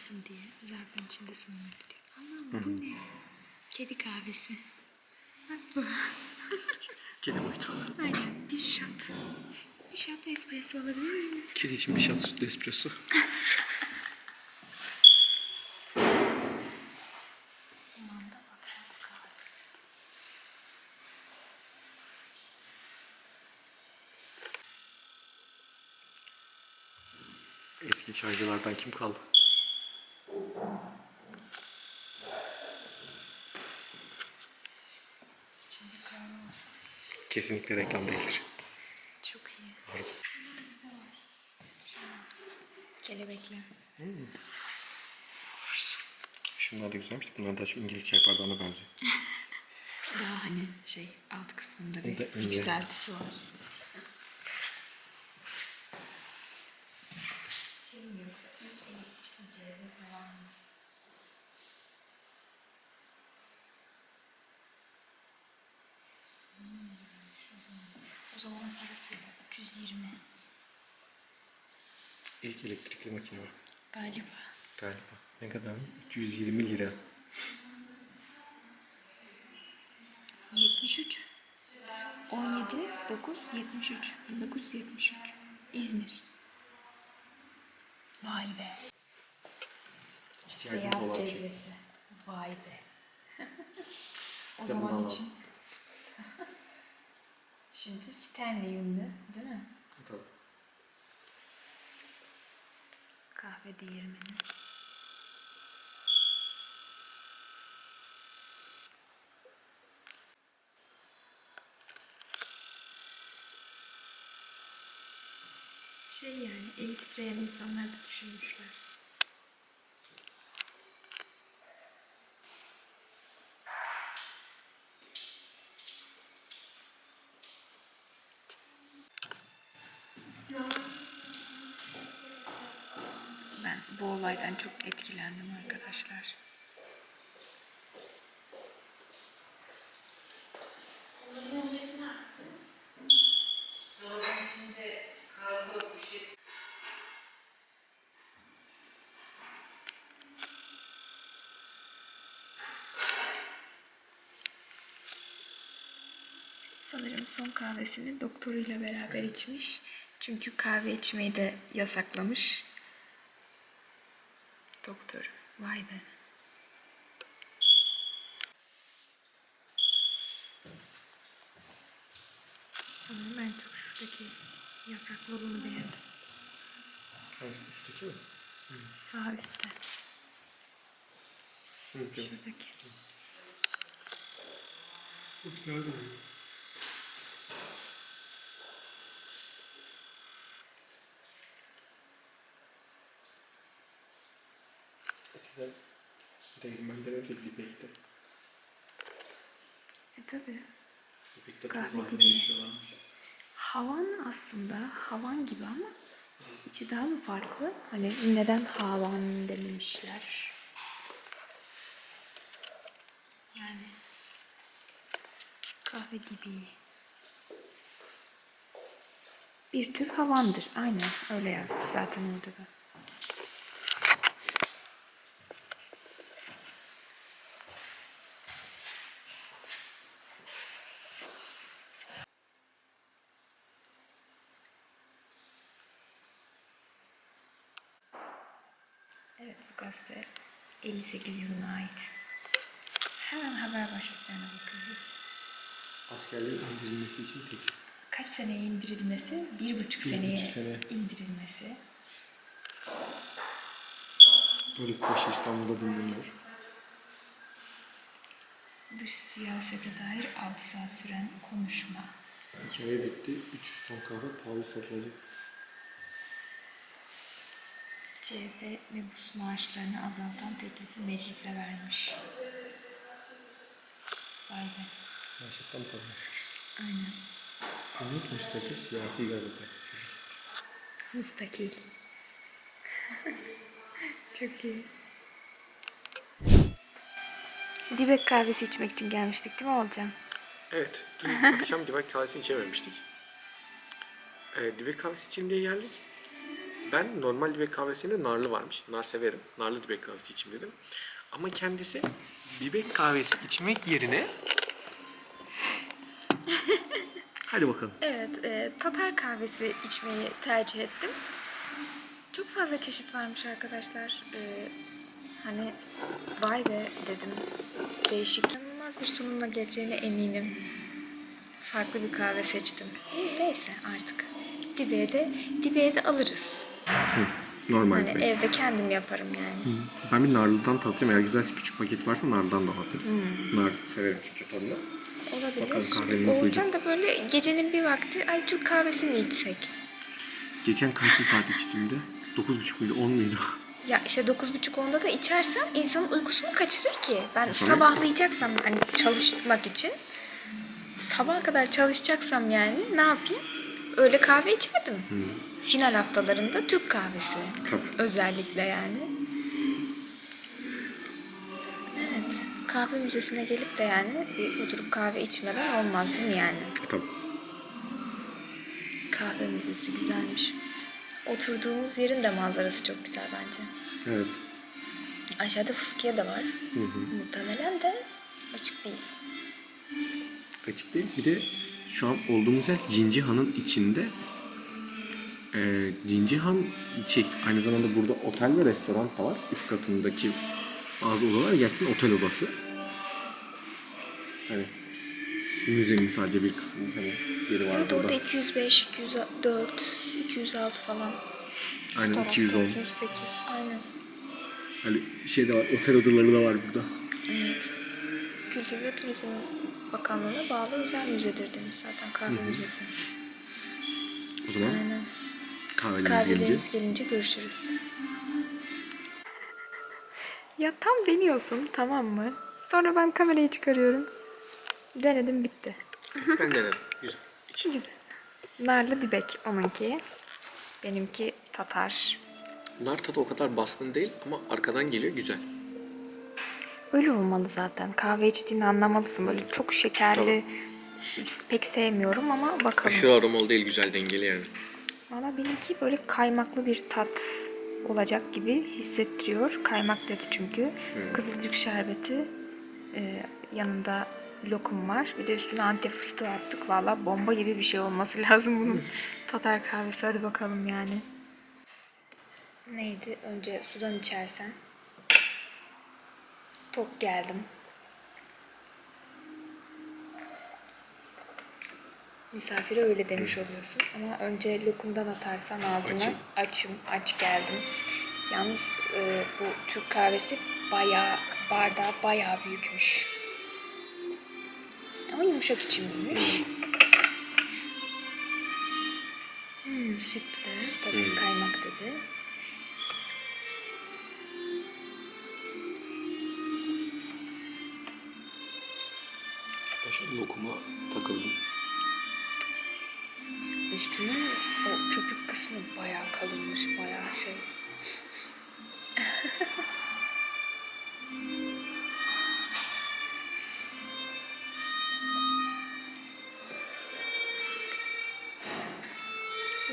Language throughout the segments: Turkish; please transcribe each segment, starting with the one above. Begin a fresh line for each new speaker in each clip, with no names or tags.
kokmasın diye zarfın içinde sunulur diyor. Allah'ım bu ne? Kedi kahvesi. Bak bu.
Kedi boyutu.
Aynen bir shot. Bir shot espresso olabilir mi?
Kedi için bir shot sütlü espresso. Eski çaycılardan kim kaldı?
İçinde kahve olsa
Kesinlikle reklam değildir.
çok iyi.
Arzu.
Kelebekler.
Şunlar da güzelmiş. Bunlar daha çok İngiliz çay bardağına benziyor.
Daha hani şey alt kısmında bir
da ince.
yükseltisi var. Şey mi yoksa ilk elektrikli cezve falan mı? Hmm, o zaman, o zaman parası 320
İlk elektrikli makine var.
galiba.
Galiba. Ne kadar mı? 320 lira.
73 17 9 73 1973 İzmir. Vay be.
İhtiyacımız olan şey.
cezvesi. Vay be. o
de
zaman için. Şimdi Stanley ünlü değil mi?
Tabii.
Kahve değirmeni. Şey yani eli titreyen insanlar da düşünmüşler. Ben bu olaydan çok etkilendim arkadaşlar. Sanırım son kahvesini doktoruyla beraber içmiş. Çünkü kahve içmeyi de yasaklamış. Doktor. Vay be. Sanırım çok şuradaki yapraklı olanı beğendim.
Hangisi? Üstteki mi?
Sağ üstte.
Hı, yok.
Şuradaki.
Bu güzel Eskiden değirmenden önce Lipek'te.
E tabi.
Lipek'te
Kahve dibi. Havan aslında havan gibi ama içi daha mı farklı? Hani neden havan dememişler? Yani kahve dibi. Bir tür havandır. Aynen öyle yazmış zaten orada da. Evet bu gazete 58 yılına ait. Hemen haber başlıklarına bakıyoruz.
Askerliğin indirilmesi için teklif.
Kaç seneye indirilmesi? Bir buçuk
Bir
seneye
buçuk sene.
indirilmesi.
Bölükbaşı İstanbul'da dinleniyor.
Dış siyasete dair 6 saat süren konuşma.
Hikaye bitti. 300 ton kahve pahalı satılacak.
CHP nüfus maaşlarını azaltan teklifi meclise vermiş. Vay be.
Gerçekten pahalı.
Aynen.
Günlük müstakil siyasi gazete.
Müstakil. Çok iyi. Dibek kahvesi içmek için gelmiştik değil mi Olcan?
Evet, dün akşam dibek kahvesi içememiştik. Ee, dibek kahvesi içelim diye geldik. Ben normal dibek kahvesinde narlı varmış. Nar severim. Narlı dibek kahvesi içeyim dedim. Ama kendisi dibek kahvesi içmek yerine Hadi bakalım.
Evet, e, Tatar kahvesi içmeyi tercih ettim. Çok fazla çeşit varmış arkadaşlar. E, hani vay be dedim. Değişik. İnanılmaz bir sunumla geleceğine eminim. Farklı bir kahve seçtim. İyi, neyse artık. Dibe'ye de, Dibe'ye de alırız.
Normal
Hani
dibek.
evde kendim yaparım yani.
Ben bir narlıdan tatacağım. Eğer güzelse küçük paket varsa nardan da alabiliriz. Nar severim çünkü tadını.
Olabilir.
Bakalım kahvenin nasıl
Oğulcan da böyle gecenin bir vakti ay Türk kahvesi mi içsek?
Geçen kaçtı saat içtiğimde? 9.30 muydu 10 muydu?
Ya işte 9.30-10'da da içersem insanın uykusunu kaçırır ki. Ben
zaman-
sabahlayacaksam hani çalışmak için sabaha kadar çalışacaksam yani ne yapayım? Öyle kahve içerdim. Final haftalarında Türk kahvesi.
Tabii.
Özellikle yani. Evet. Kahve müzesine gelip de yani bir oturup kahve içmeden olmaz değil mi yani?
Tabii.
Kahve müzesi güzelmiş. Oturduğumuz yerin de manzarası çok güzel bence.
Evet.
Aşağıda fıskiye de var. Muhtemelen de açık değil.
Açık değil. Bir de şu an olduğumuz yer Cincihan'ın içinde. Ee, Cincihan şey, aynı zamanda burada otel ve restoran da var. Üst katındaki bazı odalar gerçekten otel odası. Hani müzenin sadece bir kısmı hani yeri var
Evet
burada.
orada 205, 204, 206 falan.
Aynen
Tarafta
210.
208 aynen.
Hani şey de var, otel odaları da var burada.
Evet. Kültür ve Turizm Bakanlığı'na bağlı özel müzedir demiş zaten kahve müzesi.
O zaman
Aynen.
kahvelerimiz gelince.
Kahvelerimiz gelince görüşürüz. Ya tam deniyorsun tamam mı? Sonra ben kamerayı çıkarıyorum. Denedim bitti.
ben denedim. Güzel. İç.
Güzel. Narlı dibek onunki. Benimki Tatar.
Nar tadı o kadar baskın değil ama arkadan geliyor güzel.
Öyle olmalı zaten. Kahve içtiğini anlamalısın. Böyle çok şekerli pek sevmiyorum ama bakalım.
Aşırı aromalı değil güzel dengeli yani.
Valla benimki böyle kaymaklı bir tat olacak gibi hissettiriyor. Kaymak dedi çünkü. Kızılcık şerbeti e, yanında lokum var. Bir de üstüne antep fıstığı attık. Valla bomba gibi bir şey olması lazım bunun. Tatar kahvesi hadi bakalım yani. Neydi? Önce sudan içersen. Tok geldim. Misafire öyle demiş oluyorsun. Ama önce lokumdan atarsan ağzına
Açım.
açım, aç geldim. Yalnız e, bu Türk kahvesi bayağı, bardağı bayağı büyükmüş. Ama yumuşak içimliymiş. Hmm, sütlü, tabii kaymak dedi.
Şu lokuma takıldım.
Üstünün o köpük kısmı bayağı kalınmış, bayağı şey.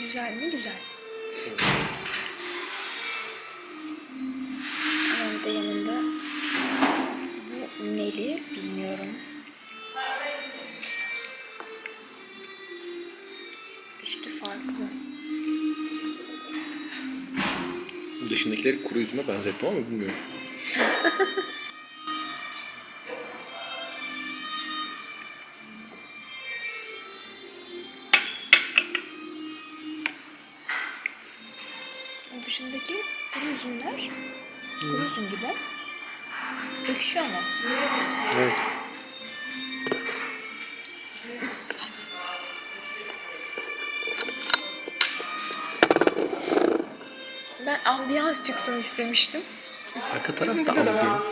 Güzel mi? Güzel.
Dışındakileri kuru üzüme benzettim ama bilmiyorum.
ambiyans çıksın istemiştim.
Arka tarafta
var.
ambiyans.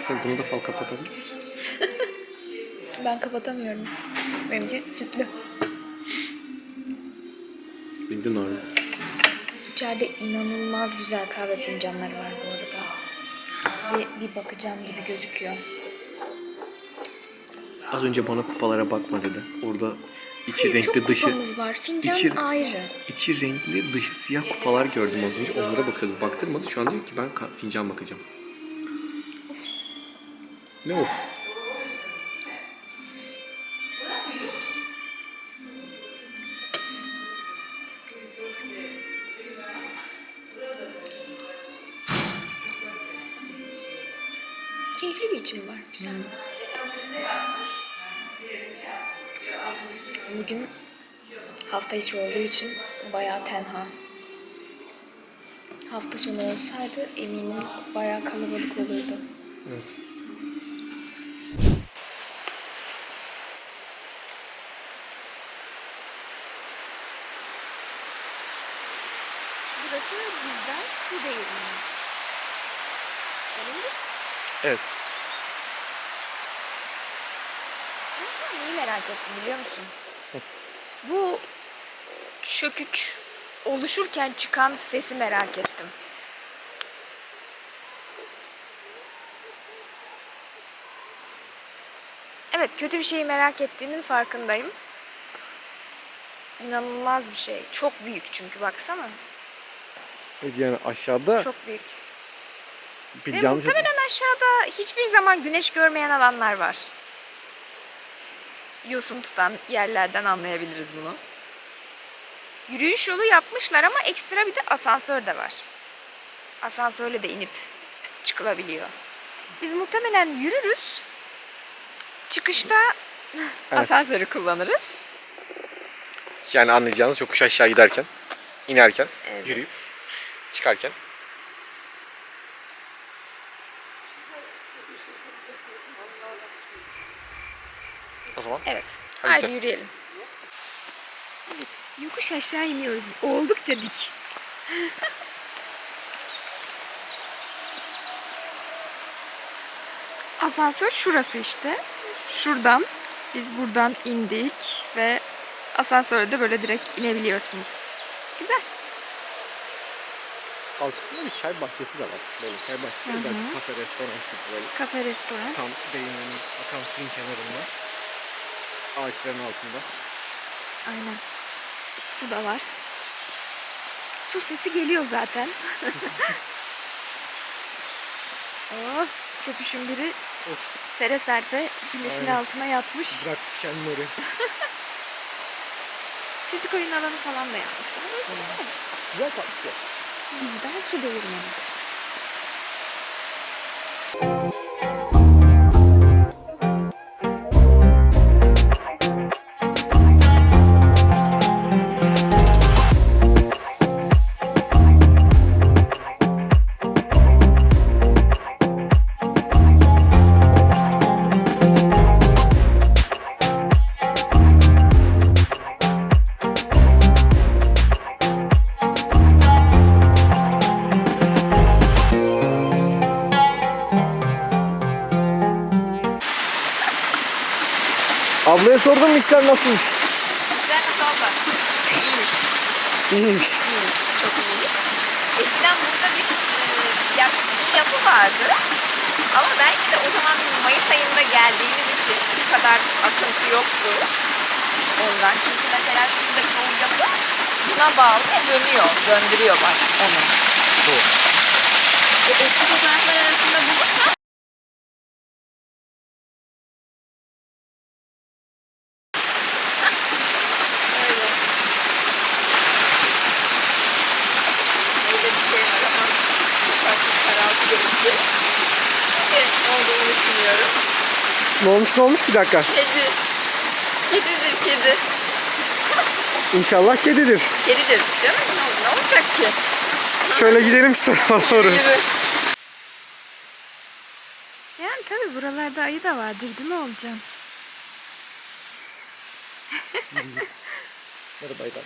Efendim bunu da fal kapatabilir misin?
Ben kapatamıyorum. Benimki sütlü.
De narlı.
İçeride inanılmaz güzel kahve fincanları var bu arada. Bir, bir bakacağım gibi gözüküyor.
Az önce bana kupalara bakma dedi. Orada içi
Hayır,
renkli
çok
dışı
kupamız var. Fincan
içi-
ayrı.
içi renkli dışı siyah kupalar gördüm az önce. Onlara bakıyorduk. Baktırmadı. Şu an diyor ki ben fincan bakacağım. Ne o?
Keyifli bir içim var. Güzel. Bugün hafta içi olduğu için bayağı tenha. Hafta sonu olsaydı eminim bayağı kalabalık olurdu. Burası bizden su değirmeni. Öyle mi?
Evet.
Ben şu merak ettim biliyor musun? Bu çökük oluşurken çıkan sesi merak ettim. Evet kötü bir şeyi merak ettiğimin farkındayım. İnanılmaz bir şey. Çok büyük çünkü baksana.
Evet yani aşağıda
Çok büyük.
bir
Ve
yanlış
muhtemelen aşağıda hiçbir zaman güneş görmeyen alanlar var. Yosun tutan yerlerden anlayabiliriz bunu. Yürüyüş yolu yapmışlar ama ekstra bir de asansör de var. Asansörle de inip çıkılabiliyor. Biz muhtemelen yürürüz. Çıkışta asansörü kullanırız.
Yani anlayacağınız yokuş aşağı giderken, inerken,
Evet.
yürüyüp çıkarken. O zaman
Evet.
Hadi
Haydi
gidelim.
yürüyelim. Evet. Yokuş aşağı iniyoruz. Oldukça dik. Asansör şurası işte. Şuradan biz buradan indik ve asansörde böyle direkt inebiliyorsunuz. Güzel.
altısında bir çay bahçesi de var. Böyle çay bahçesi değil, daha çok kafe, restoran gibi böyle.
Kafe, restoran.
Tam değirmenin akan suyun kenarında. Ağaçların altında.
Aynen. Su da var. Su sesi geliyor zaten. oh, köpüşün biri
Of.
sere serpe güneşin
Aynen.
altına yatmış.
Bırakmış kendini oraya.
Çocuk oyun alanı falan da yapmışlar. Güzel.
Kalmış ya.
Bizden su değirmeni.
Sordum işler nasılmış?
Güzel nasıl abla? İyiymiş.
İyiymiş.
İyiymiş. Çok iyiymiş. Eskiden burada bir, e, bir yapı vardı. Ama belki de o zaman biz Mayıs ayında geldiğimiz için bu kadar akıntı yoktu. Ondan. Çünkü mesela şuradaki o yapı buna bağlı ve dönüyor. Döndürüyor bak onu.
Doğru.
O eski fotoğraflar arasında bulursam Öyle. Öyle bir şey var ama çok artık karartı geçti. Kedi olduğunu düşünüyorum.
Ne olmuş ne olmuş bir dakika.
Kedi. Kedidir kedi.
İnşallah kedidir.
Kedidir canım ne, ne olacak ki?
Şöyle gidelim şu tarafa doğru.
Yani tabi buralarda ayı da vardır değil mi Olcan?
Merhaba.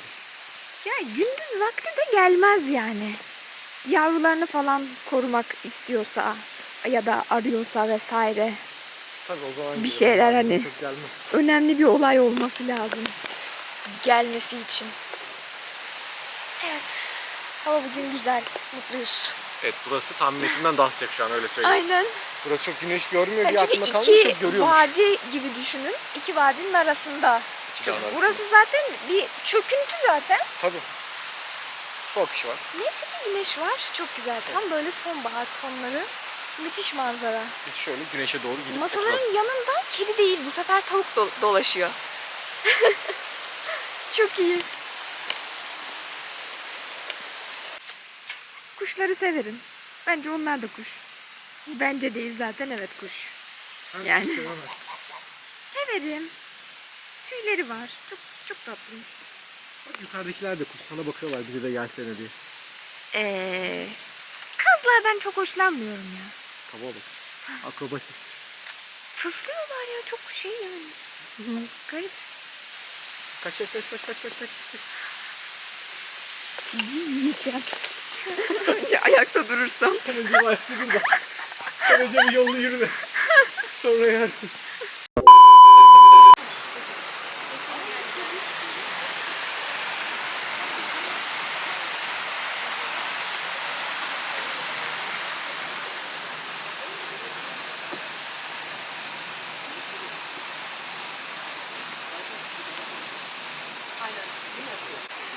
Ya gündüz vakti de gelmez yani. Yavrularını falan korumak istiyorsa ya da arıyorsa vesaire.
Tabii o zaman
Bir şeyler hani. Önemli bir olay olması lazım. Gelmesi için. Evet. Hava bugün güzel. Mutluyuz.
Evet burası tahmin ettiğimden daha sıcak şu an öyle söyleyeyim.
Aynen.
Burası çok güneş görmüyor
Yani
diye
çünkü
aklımda kalmış
iki
çok görüyormuş.
vadi gibi düşünün. İki vadinin arasında
iki arasında.
Burası zaten bir çöküntü zaten.
Tabii. Su akışı var.
Neyse ki güneş var. Çok güzel. Tam böyle sonbahar tonları. Müthiş manzara.
Biz şöyle güneşe doğru gidip
Masaların
oturalım.
yanında kedi değil. Bu sefer tavuk do- dolaşıyor. Çok iyi. Kuşları severim. Bence onlar da kuş. Bence değil zaten evet kuş. Yani. Severim. Tüyleri var. Çok çok tatlı.
Bak yukarıdakiler de kuş sana bakıyorlar bize de gelsene diye.
Ee, kazlardan çok hoşlanmıyorum ya.
Tavuğa bak. Akrobasi.
Tıslıyorlar ya çok şey yani. Garip.
Kaç kaç kaç kaç kaç kaç kaç kaç.
Sizi yiyeceğim. Önce ayakta durursam.
Sen önce bir ayakta dur da. Sen önce bir yolunu yürü de. Sonra yersin.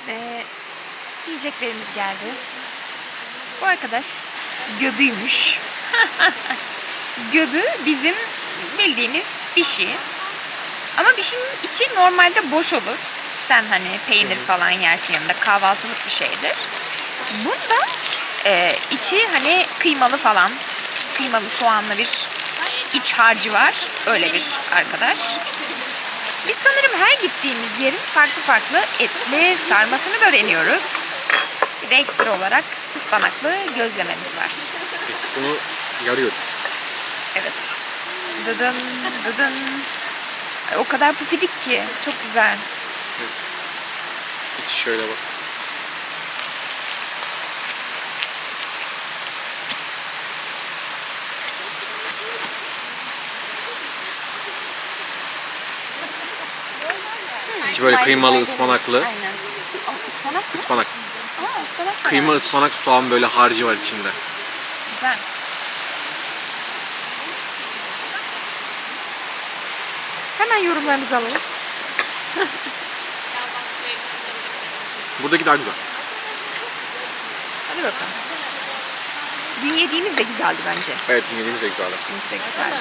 Ve yiyeceklerimiz geldi. Bu arkadaş göbüymüş. Göbü bizim bildiğimiz bişi. Ama bişinin içi normalde boş olur. Sen hani peynir falan yersin yanında kahvaltılık bir şeydir. Bunda e, içi hani kıymalı falan. Kıymalı soğanlı bir iç harcı var. Öyle bir arkadaş. Biz sanırım her gittiğimiz yerin farklı farklı etli sarmasını da deniyoruz. Bir de ekstra olarak ıspanaklı gözlememiz var.
Bunu yarıyorum.
Evet. Dıdın dıdın. O kadar pufidik ki. Çok güzel.
İç şöyle bak. İçi böyle kıymalı, ıspanaklı.
Aynen. Aa, ıspanak mı?
Ispanak.
Aa, ıspanak da
Kıyma,
var.
ıspanak, soğan böyle harcı var içinde.
Güzel. Hemen yorumlarınızı alalım.
Buradaki daha güzel.
Hadi bakalım. Dün yediğimiz de güzeldi bence.
Evet yediğimiz de güzeldi.
Dün de güzeldi.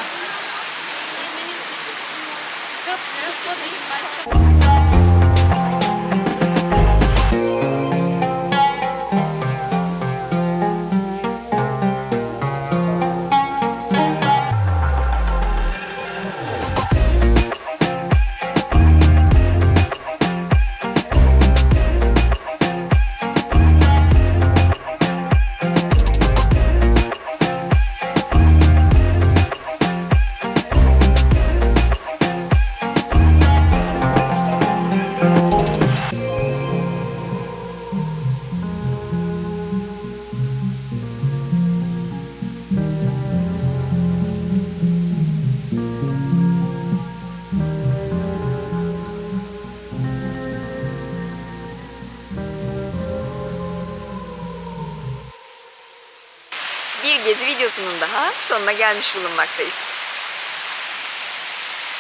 Sonuna gelmiş bulunmaktayız.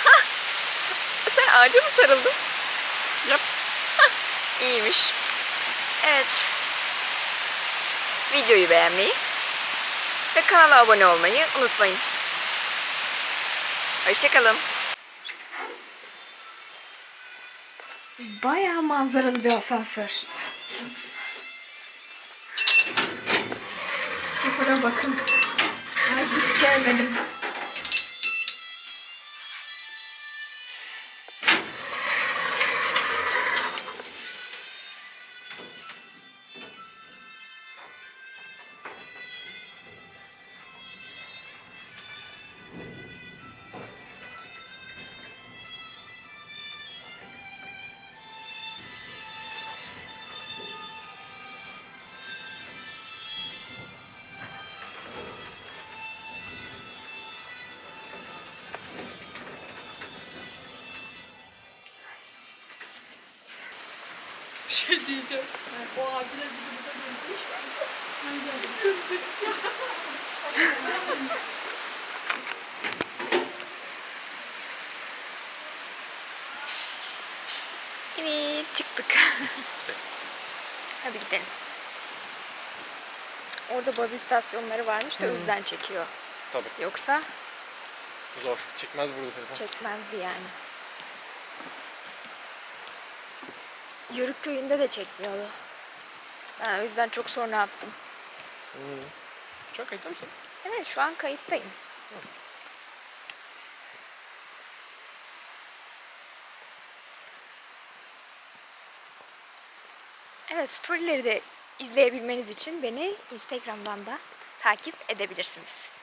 Hah! Sen ağaca mı sarıldın?
Yap.
Hah, İyiymiş. Evet. Videoyu beğenmeyi ve kanala abone olmayı unutmayın. Hoşçakalın. Bayağı manzaralı bir asansör. Sıfıra bakın. Ay hiç sevmedim.
Bir şey diyeceğim. O abiler bizi burada görmüş.
çıktık. Hadi gidelim. Orada baz istasyonları varmış da o yüzden çekiyor.
Tabii.
Yoksa
Zor. Çıkmaz burada telefon.
çekmezdi yani. Yörük köyünde de çekmiyordu. Ben o yüzden çok sonra attım.
Çok kayıtta mısın?
Evet şu an kayıttayım. Evet storyleri de izleyebilmeniz için beni Instagram'dan da takip edebilirsiniz.